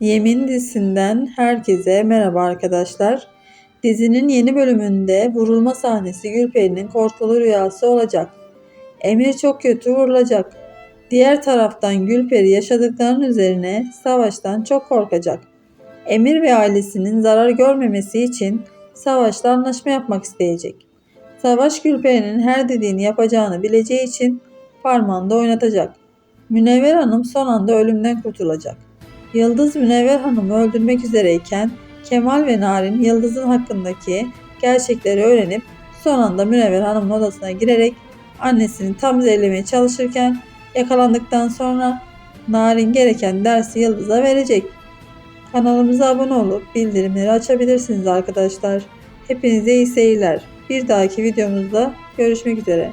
Yemin dizisinden herkese merhaba arkadaşlar. Dizinin yeni bölümünde vurulma sahnesi Gülperi'nin korkulu rüyası olacak. Emir çok kötü vurulacak. Diğer taraftan Gülperi yaşadıklarının üzerine savaştan çok korkacak. Emir ve ailesinin zarar görmemesi için savaşla anlaşma yapmak isteyecek. Savaş Gülperi'nin her dediğini yapacağını bileceği için parmağında oynatacak. Münevver Hanım son anda ölümden kurtulacak. Yıldız Münevver Hanım'ı öldürmek üzereyken Kemal ve Narin Yıldız'ın hakkındaki gerçekleri öğrenip son anda Münevver Hanım'ın odasına girerek annesini tam zehirlemeye çalışırken yakalandıktan sonra Narin gereken dersi Yıldız'a verecek. Kanalımıza abone olup bildirimleri açabilirsiniz arkadaşlar. Hepinize iyi seyirler. Bir dahaki videomuzda görüşmek üzere.